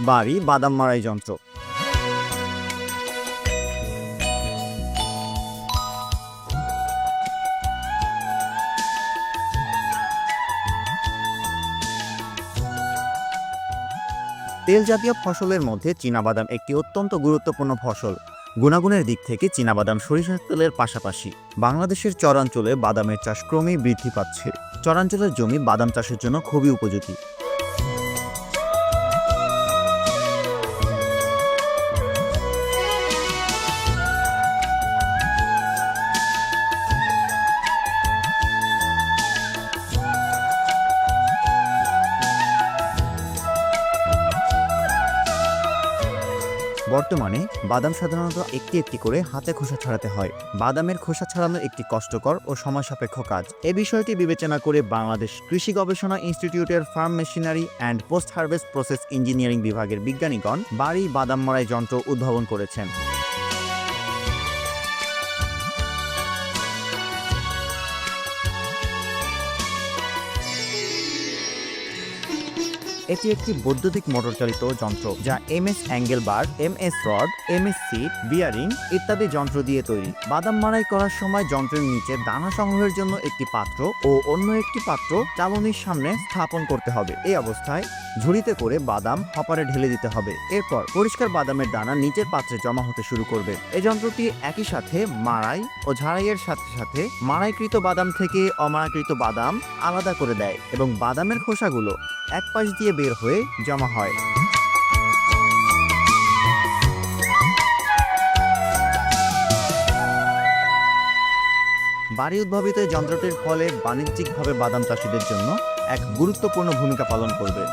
বাড়ি বাদাম মারাই যন্ত্র। তেল জাতীয় ফসলের মধ্যে চীনাবাদাম একটি অত্যন্ত গুরুত্বপূর্ণ ফসল। গুণাগুণের দিক থেকে চীনাবাদাম সরিষার তেলের পাশাপাশি বাংলাদেশের চরাঞ্চলে বাদামের চাষ ক্রমেই বৃদ্ধি পাচ্ছে। চরাঞ্চলের জমি বাদাম চাষের জন্য খুবই উপযোগী। বর্তমানে বাদাম সাধারণত একটি একটি করে হাতে খোসা ছাড়াতে হয়। বাদামের খোসা ছাড়ানো একটি কষ্টকর ও সময় সাপেক্ষ কাজ। এ বিষয়টি বিবেচনা করে বাংলাদেশ কৃষি গবেষণা ইনস্টিটিউটের farm machinery and post harvest process engineering বিভাগের বিজ্ঞানীগণ বাড়ি বাদাম মারাই যন্ত্র উদ্ভাবন করেছেন। এটি একটি বৈদ্যুতিক মোটর চালিত যন্ত্র যা M S angle bar M S rod M S sheet, bearing ইত্যাদি যন্ত্র দিয়ে তৈরি। বাদাম মারাই করার সময় যন্ত্রের নিচে দানা সংগ্রহের জন্য একটি পাত্র ও অন্য একটি পাত্র চালনির সামনে স্থাপন করতে হবে। এই অবস্থায় ঝুড়িতে করে বাদাম হপারে ঢেলে দিতে হবে। এরপর পরিষ্কার বাদামের দানা নিচের পাত্রে জমা হতে শুরু করবে। এই যন্ত্রটি একই সাথে মাড়াই ও ঝাড়াইয়ের সাথে সাথে মাড়াইকৃত বাদাম থেকে অমাড়াকৃত বাদাম আলাদা করে দেয় এবং বাদামের খোসাগুলো এক পাশ দিয়ে বের হয়ে জমা হয়। বাড়ি উদ্ভাবিত যন্ত্রটির ফলে বাণিজ্যিকভাবে বাদাম চাষিদের জন্য এক গুরুত্বপূর্ণ ভূমিকা পালন করবে।